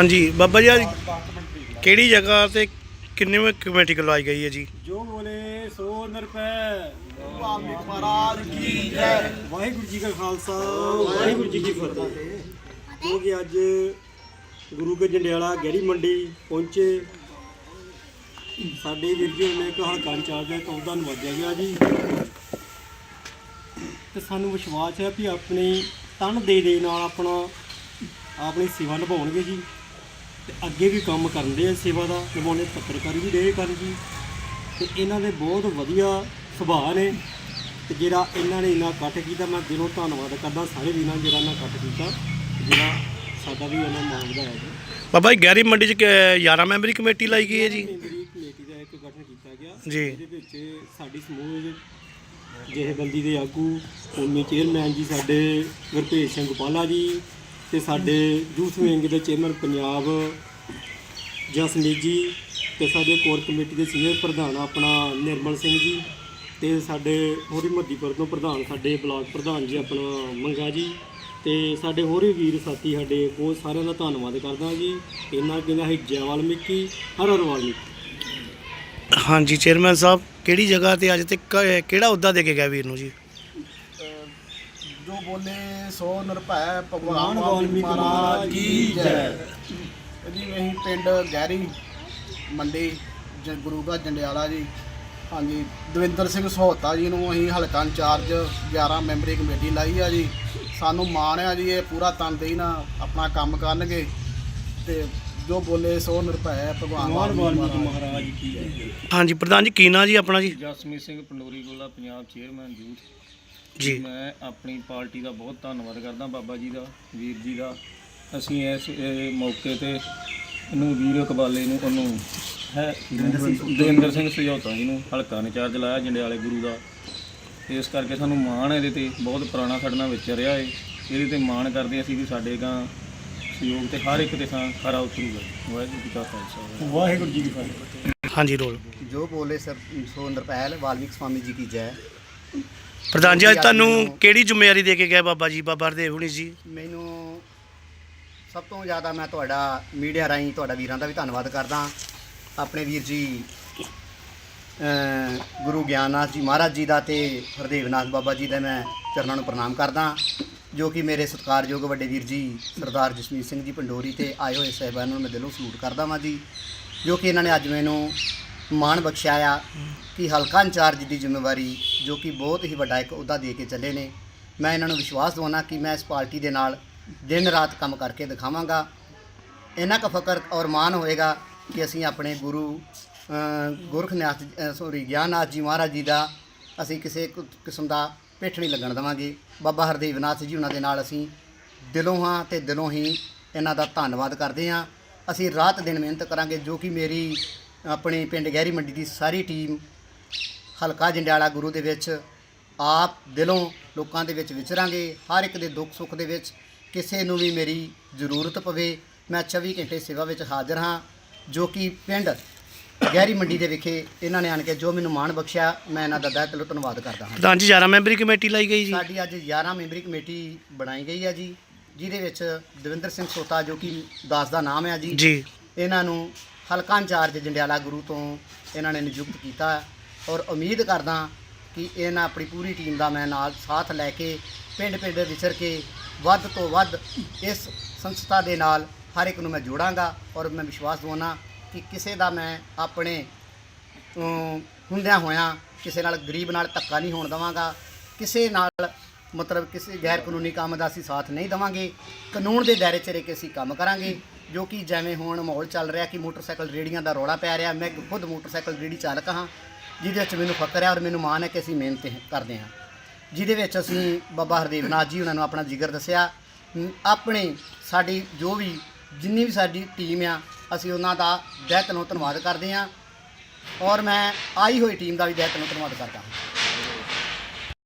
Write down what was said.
ਹਾਂਜੀ, ਬਾਬਾ ਜੀ ਅੱਜ ਕਿਹੜੀ ਜਗ੍ਹਾ ਤੇ ਕਿੰਨੇ ਕਮੇਟੀ ਕਰਵਾਈ ਗਈ ਹੈ ਜੀ? ਜੋ ਬੋਲੇ, ਸੋ ਨਰਪੈ ਮਹਾਰਾਜ ਕੀ ਜੈ। ਵਾਹਿਗੁਰੂ ਜੀ ਕਾ ਖਾਲਸਾ, ਵਾਹਿਗੁਰੂ ਜੀ ਕੀ ਫਤਿਹ। ਕਿਉਂਕਿ ਅੱਜ ਗੁਰੂ ਕੇ ਜੰਡਿਆਲਾ ਗਹਿਰੀ ਮੰਡੀ ਪਹੁੰਚੇ। ਸਾਡੇ ਵੀਰ ਜੀ ਨੇ ਇੱਕ ਹਲਕਾ ਇੰਚਾਰਜ ਹੈ ਤਾਂ ਉਹਦਾ ਨਵਾਜਿਆ ਗਿਆ ਜੀ। ਤੇ ਸਾਨੂੰ ਵਿਸ਼ਵਾਸ ਹੈ ਵੀ ਆਪਣੀ ਤਨ ਦੇ ਦੇ ਨਾਲ ਆਪਣਾ, ਆਪਣੀ ਸੇਵਾ ਨਿਭਾਉਣਗੇ ਜੀ। ਤੇ ਅੱਗੇ ਵੀ ਕੰਮ ਕਰਦੇ ਆ ਸੇਵਾ ਦਾ ਨਿਭਾਉਣੇ ਪੱਤਰਕਾਰੀ ਵੀ ਦੇ ਕਰਨ ਜੀ ਤੇ ਇਹਨਾਂ ਦੇ ਬਹੁਤ ਵਧੀਆ ਸੁਭਾਅ ਨੇ। ਤੇ ਜਿਹੜਾ ਇਹਨਾਂ ਨੇ ਇੰਨਾ ਇਕੱਠ ਕੀਤਾ ਮੈਂ ਦਿਲੋਂ ਧੰਨਵਾਦ ਕਰਦਾ ਸਾਰੇ ਵੀਰਾਂ ਜਿਹੜਾ ਇਹਨਾਂ ਇਕੱਠ ਕੀਤਾ ਜਿਹੜਾ ਸਾਡਾ ਵੀ ਇਹਨਾਂ ਮਾਣ ਵਧਾਇਆ ਜੀ। ਬਾਬਾ ਜੀ ਗਹਿਰੀ ਮੰਡੀ ਚ ਕਿ 11 ਮੈਂਬਰੀ ਕਮੇਟੀ ਲਾਈ ਗਈ ਹੈ ਜੀ। ਕਮੇਟੀ ਦਾ ਇੱਕ ਗਠਨ ਕੀਤਾ ਗਿਆ। ਜੀ। ਇਹਦੇ ਵਿੱਚ ਸਾਡੀ ਸਮੂਹ ਜਥੇਬੰਦੀ ਦੇ ਆਗੂ ਕੌਮੀ ਚੇਅਰਮੈਨ ਜੀ ਸਾਡੇ ਗੁਰਭੇਜ ਸਿੰਘ ਗੋਪਾਲਾ ਜੀ ਤੇ ਸਾਡੇ ਯੂਥ ਵਿੰਗ ਦੇ ਚੇਅਰਮੈਨ ਪੰਜਾਬ ਜਸਮੀਤ ਜੀ ਤੇ ਸਾਡੇ ਕੋਰ ਕਮੇਟੀ ਦੇ ਸੀਨੀਅਰ ਪ੍ਰਧਾਨ ਆਪਣਾ ਨਿਰਮਲ ਸਿੰਘ ਜੀ ਤੇ ਸਾਡੇ ਹੋਰੀ ਮੱਦੀਪੁਰ ਤੋਂ ਪ੍ਰਧਾਨ ਸਾਡੇ ਬਲਾਕ ਪ੍ਰਧਾਨ ਜੀ ਆਪਣਾ ਮੰਗਾ ਜੀ ਤੇ ਸਾਡੇ ਹੋਰ ਵੀ ਵੀਰ ਸਾਥੀ ਸਾਡੇ ਬਹੁਤ ਸਾਰਿਆਂ ਦਾ ਧੰਨਵਾਦ ਕਰਦਾ ਜੀ। ਇਹਨਾਂ ਕਹਿੰਦਾ ਹੈ ਜੈ ਵਾਲਮੀਕੀ ਹਰ ਹਰ ਵਾਲਮੀਕੀ ਹਾਂਜੀ, ਚੇਅਰਮੈਨ ਸਾਹਿਬ, ਕਿਹੜੀ ਜਗ੍ਹਾ ਤੇ ਅੱਜ ਤੱਕ ਕਿਹੜਾ ਅਹੁਦਾ ਦੇ ਕੇ ਗਿਆ ਵੀਰ ਨੂੰ ਜੀ? ਜੋ ਬੋਲੇ ਸੋ ਨਿਰਭੈ ਭਗਵਾਨ ਵਾਲਮੀਕ ਮਹਾਰਾਜ ਕੀ ਜੈ। ਜੀ। ਅਸੀਂ ਪਿੰਡ ਗਹਿਰੀ ਮੰਡੀ ਜ- ਗੁਰੂ ਘਰ ਜੰਡਿਆਲਾ ਜੀ। ਹਾਂਜੀ ਦਵਿੰਦਰ ਸਿੰਘ ਸਹੋਤਾ ਜੀ ਨੂੰ ਅਸੀਂ ਹਲਕਾ ਇੰਚਾਰਜ 11 ਮੈਂਬਰੀ ਕਮੇਟੀ ਲਾਈ ਆ ਜੀ। ਸਾਨੂੰ ਮਾਣ ਆ ਜੀ ਇਹ ਪੂਰਾ ਤਨਦੇਹੀ ਨਾਲ ਆਪਣਾ ਕੰਮ ਕਰਨਗੇ। ਤੇ ਜੋ ਬੋਲੇ ਸੋ ਨਿਰਭੈ ਭਗਵਾਨ ਵਾਲਮੀਕ ਵਾਲਮੀਕੀ ਮਹਾਰਾਜ ਮਹਾਰਾਜ ਕੀ ਜੈ। ਹਾਂਜੀ ਪ੍ਰਧਾਨ ਜੀ ਕੀ ਨਾਂ ਜੀ ਆਪਣਾ ਜੀ? ਜਸਮੀਤ ਸਿੰਘ ਪੰਡੋਰੀ ਗੋਲਾ ਪੰਜਾਬ ਚੇਅਰਮੈਨ ਯੂਥ ਜੀ। ਮੈਂ ਆਪਣੀ ਪਾਰਟੀ ਦਾ ਬਹੁਤ ਧੰਨਵਾਦ ਕਰਦਾ ਬਾਬਾ ਜੀ ਦਾ ਵੀਰ ਜੀ ਦਾ। ਅਸੀਂ ਇਸ ਇਹ ਮੌਕੇ ਤੇ ਇਹਨੂੰ ਵੀਰ ਇਕਬਾਲੇ ਨੂੰ ਉਹਨੂੰ ਹੈ ਦਵਿੰਦਰ ਸਿੰਘ ਸੁਝੌਤਾ ਜੀ ਨੂੰ ਹਲਕਾ ਇੰਚਾਰਜ ਲਾਇਆ ਜੰਡਿਆਲੇ ਗੁਰੂ ਦਾ। ਇਸ ਕਰਕੇ ਸਾਨੂੰ ਮਾਣ ਹੈ ਇਹਦੇ ਤੇ ਬਹੁਤ ਪੁਰਾਣਾ ਸਾਡੇ ਨਾਲ ਵਿਚਰ ਰਿਹਾ ਏ। ਇਹਦੇ ਤੇ ਮਾਣ ਕਰਦੇ ਅਸੀਂ ਵੀ ਸਾਡੇ ਗਾਂ ਸਹਿਯੋਗ ਤੇ ਹਰ ਇੱਕ ਦੇ ਥਾਂ ਖਰਾ ਉਤਰੂਗਾ। ਵਾਹਿਗੁਰੂ ਜੀ ਕਾ ਖਾਲਸਾ। ਵਾਹਿਗੁਰੂ ਜੀ ਕੀ ਫਤਿਹ। ਹਾਂਜੀ ਰੋਲ। ਜੋ ਬੋਲੇ ਸਰ ਸੋ ਨਰਪੈਲ ਵਾਲਮੀਕ ਸਵਾਮੀ ਜੀ ਕੀ ਜੈ। ਪ੍ਰਧਾਨ ਜੀ ਅੱਜ ਤੁਹਾਨੂੰ ਕਿਹੜੀ ਜ਼ਿੰਮੇਵਾਰੀ ਦੇ ਕੇ ਗਿਆ ਬਾਬਾ ਜੀ ਬਾਬਾ ਹਰਦੇਵ ਹੁਣੀ ਜੀ? ਮੈਨੂੰ ਸਭ ਤੋਂ ਜ਼ਿਆਦਾ ਮੈਂ ਤੁਹਾਡਾ ਮੀਡੀਆ ਰਾਹੀਂ ਤੁਹਾਡਾ ਵੀਰਾਂ ਦਾ ਵੀ ਧੰਨਵਾਦ ਕਰਦਾ। ਆਪਣੇ ਵੀਰ ਜੀ ਗੁਰੂ ਗਿਆਨਨਾਥ ਜੀ ਮਹਾਰਾਜ ਜੀ ਦਾ ਤੇ ਹਰਦੇਵਨਾਥ ਬਾਬਾ ਜੀ ਦਾ ਮੈਂ ਚਰਨਾਂ ਨੂੰ ਪ੍ਰਣਾਮ ਕਰਦਾ ਜੋ ਕਿ ਮੇਰੇ ਸਤਿਕਾਰਯੋਗ ਵੱਡੇ ਵੀਰ ਜੀ ਸਰਦਾਰ ਜਸਮੀਤ ਸਿੰਘ ਜੀ ਪੰਡੋਰੀ ਤੇ ਆਏ ਹੋਏ ਸਹਿਬਾਨਾਂ ਨੂੰ ਮੈਂ ਦਿਲੋਂ ਸਲੂਟ ਕਰਦਾ ਵਾਂ ਜੀ ਜੋ ਕਿ ਇਹਨਾਂ ਨੇ ਅੱਜ ਮੈਨੂੰ ਮਾਣ ਬਖਸ਼ਿਆ ਕਿ ਹਲਕਾ ਇੰਚਾਰਜ ਦੀ ਜ਼ਿੰਮੇਵਾਰੀ, ਜੋ ਕਿ ਬਹੁਤ ਹੀ ਵੱਡਾ ਇੱਕ ਅਹੁਦਾ ਦੇ ਕੇ ਚੱਲੇ ਨੇ। ਮੈਂ ਇਹਨਾਂ ਨੂੰ ਵਿਸ਼ਵਾਸ ਦਿਵਾਉਣਾ ਕਿ ਮੈਂ ਇਸ ਪਾਰਟੀ ਦੇ ਨਾਲ ਦਿਨ ਰਾਤ ਕੰਮ ਕਰਕੇ ਦਿਖਾਵਾਂਗਾ। ਇਹਨਾਂ ਕਾ ਫਕਰ ਔਰ ਮਾਣ ਹੋਏਗਾ ਕਿ ਅਸੀਂ ਆਪਣੇ ਗੁਰੂ ਗੁਰਖਨਾਥ ਸੋਰੀ ਗਿਆਨਨਾਥ ਜੀ ਮਹਾਰਾਜ ਜੀ ਦਾ ਅਸੀਂ ਕਿਸੇ ਕੁ- ਕਿਸਮ ਦਾ ਪਿੱਠ ਨਹੀਂ ਲੱਗਣ ਦੇਵਾਂਗੇ। ਬਾਬਾ ਹਰਦੇਵਨਾਥ ਜੀ ਉਹਨਾਂ ਦੇ ਨਾਲ ਅਸੀਂ ਦਿਲੋਂ ਹਾਂ ਤੇ ਦਿਲੋਂ ਹੀ ਇਹਨਾਂ ਦਾ ਧੰਨਵਾਦ ਕਰਦੇ ਹਾਂ। ਅਸੀਂ ਰਾਤ ਦਿਨ ਮਿਹਨਤ ਕਰਾਂਗੇ, ਜੋ ਕਿ ਮੇਰੀ ਆਪਣੇ ਪਿੰਡ ਗਹਿਰੀ ਮੰਡੀ ਦੀ ਸਾਰੀ ਟੀਮ ਹਲਕਾ ਜੰਡਿਆਲਾ ਗੁਰੂ ਦੇ ਵਿੱਚ ਆਪ ਦਿਲੋਂ ਲੋਕਾਂ ਦੇ ਵਿੱਚ ਵਿਚਰਾਂਗੇ। ਹਰ ਇੱਕ ਦੇ ਦੁੱਖ ਸੁੱਖ ਦੇ ਵਿੱਚ ਕਿਸੇ ਨੂੰ ਵੀ ਮੇਰੀ ਜ਼ਰੂਰਤ ਪਵੇ ਮੈਂ 24 ਘੰਟੇ ਸੇਵਾ ਵਿੱਚ ਹਾਜ਼ਰ ਹਾਂ ਜੋ ਕਿ ਪਿੰਡ ਗਹਿਰੀ ਮੰਡੀ ਦੇ ਵਿਖੇ ਇਹਨਾਂ ਨੇ ਆਣ ਕੇ ਜੋ ਮੈਨੂੰ ਮਾਣ ਬਖਸ਼ਿਆ ਮੈਂ ਇਹਨਾਂ ਦਾ ਦਿਲ ਤੋਂ ਧੰਨਵਾਦ ਕਰਦਾ ਹਾਂ। ਪ੍ਰਧਾਨ ਜੀ 11 ਮੈਂਬਰੀ ਕਮੇਟੀ ਲਾਈ ਗਈ ਜੀ? ਸਾਡੀ ਅੱਜ 11 ਮੈਂਬਰੀ ਕਮੇਟੀ ਬਣਾਈ ਗਈ ਹੈ ਜੀ ਜਿਹਦੇ ਵਿੱਚ ਦਵਿੰਦਰ ਸਿੰਘ ਸੋਤਾ ਜੋ ਕਿ ਦਾਸ ਦਾ ਨਾਮ ਹੈ ਜੀ ਜੀ। ਇਹਨਾਂ ਨੂੰ ਹਲਕਾ ਇੰਚਾਰਜ ਜੰਡਿਆਲਾ ਗੁਰੂ ਤੋਂ ਇਹਨਾਂ ਨੇ ਨਿਯੁਕਤ ਕੀਤਾ ਹੈ ਔਰ ਉਮੀਦ ਕਰਦਾ ਕਿ ਇਹਨਾਂ ਆਪਣੀ ਪੂਰੀ ਟੀਮ ਦਾ ਮੈਂ ਨਾਲ ਸਾਥ ਲੈ ਕੇ ਪਿੰਡ ਪਿੰਡ ਵਿਚਰ ਕੇ ਵੱਧ ਤੋਂ ਵੱਧ ਇਸ ਸੰਸਥਾ ਦੇ ਨਾਲ ਹਰ ਇੱਕ ਨੂੰ ਮੈਂ ਜੋੜਾਂਗਾ ਔਰ ਮੈਂ ਵਿਸ਼ਵਾਸ ਦਵਾਉਣਾ ਕਿ ਕਿਸੇ ਦਾ ਮੈਂ ਆਪਣੇ ਹੁੰਦਿਆਂ ਹੋਇਆਂ ਕਿਸੇ ਨਾਲ ਗਰੀਬ ਨਾਲ ਧੱਕਾ ਨਹੀਂ ਹੋਣ ਦਵਾਂਗਾ, ਕਿਸੇ ਨਾਲ ਮਤਲਬ ਕਿਸੇ ਗੈਰ ਕਾਨੂੰਨੀ ਕੰਮ ਦਾ ਅਸੀਂ ਸਾਥ ਨਹੀਂ ਦਵਾਂਗੇ, ਕਾਨੂੰਨ ਦੇ ਦਾਇਰੇ 'ਚ ਰਹਿ ਕੇ ਅਸੀਂ ਕੰਮ ਕਰਾਂਗੇ ਜੋ ਕਿ ਜਿਵੇਂ ਹੁਣ ਮਾਹੌਲ ਚੱਲ ਰਿਹਾ ਕਿ ਮੋਟਰਸਾਈਕਲ ਰੇੜੀਆਂ ਦਾ ਰੌਲਾ ਪੈ ਰਿਹਾ, ਮੈਂ ਇੱਕ ਖੁਦ ਮੋਟਰਸਾਈਕਲ ਰੇੜੀ ਚਾਲਕ ਹਾਂ, ਜਿਹਦੇ ਵਿੱਚ ਮੈਨੂੰ ਫਕਰ ਹੈ ਔਰ ਮੈਨੂੰ ਮਾਣ ਹੈ ਕਿ ਅਸੀਂ ਮਿਹਨਤ ਕਰਦੇ ਹਾਂ। ਜਿਹਦੇ ਵਿੱਚ ਅਸੀਂ ਬਾਬਾ ਹਰਦੇਵ ਨਾਥ ਜੀ ਉਹਨਾਂ ਨੂੰ ਆਪਣਾ ਜਿਗਰ ਦੱਸਿਆ। ਆਪਣੇ ਸਾਡੀ ਜੋ ਵੀ, ਜਿੰਨੀ ਵੀ ਸਾਡੀ ਟੀਮ ਆ, ਅਸੀਂ ਉਹਨਾਂ ਦਾ ਦਿਲ ਤੋਂ ਧੰਨਵਾਦ ਕਰਦੇ ਹਾਂ। ਔਰ ਮੈਂ ਆਈ ਹੋਈ ਟੀਮ ਦਾ ਵੀ ਦਿਲ ਤੋਂ ਧੰਨਵਾਦ ਕਰਦਾ ਹਾਂ।